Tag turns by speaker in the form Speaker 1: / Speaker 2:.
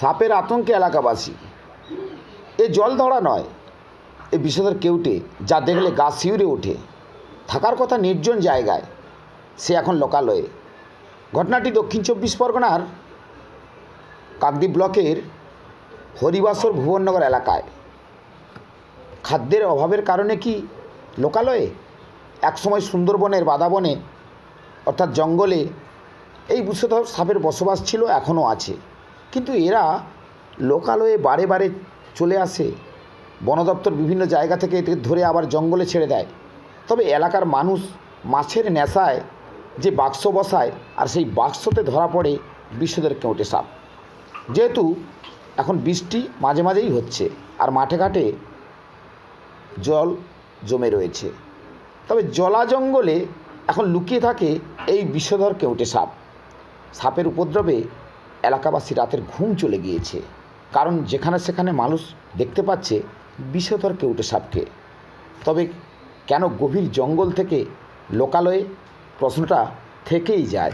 Speaker 1: সাপের আতঙ্কে এলাকাবাসী। এ জল ধরা নয়, এ বিষধর কেউটে, যা দেখলে গা শিউরে ওঠে। থাকার কথা নির্জন জায়গায়, সে এখন লোকালয়ে। ঘটনাটি দক্ষিণ চব্বিশ পরগনার কাকদ্বীপ ব্লকের হরিবাসর ভুবননগর এলাকায়। খাদ্যের অভাবের কারণে কি লোকালয়ে? একসময় সুন্দরবনের বাদাবনে, অর্থাৎ জঙ্গলে, এই বিষধর সাপের বসবাস ছিল, এখনও আছে। কিন্তু এরা লোকালয়ে বারে বারে চলে আসে। বন দপ্তর বিভিন্ন জায়গা থেকে এদের ধরে আবার জঙ্গলে ছেড়ে দেয়। তবে এলাকার মানুষ মাছের নেশায় যে বাক্স বসায় আর সেই বাক্সতে ধরা পড়ে বিষধর কেউটে সাপ। যেহেতু এখন বৃষ্টি মাঝে মাঝেই হচ্ছে আর মাঠে ঘাটে জল জমে রয়েছে। তবে জলা জঙ্গলে এখন লুকিয়ে থাকে এই বিষধর কেউটে সাপ। সাপের উপদ্রবে এলাকাবাসী রাতের ঘুম চলে গিয়েছে। কারণ যেখানে সেখানে মানুষ দেখতে পাচ্ছে, বিষধর কেউটে সাপকে। তবে কেন গভীর জঙ্গল থেকে লোকালয়ে? প্রশ্নটা থেকেই যায়।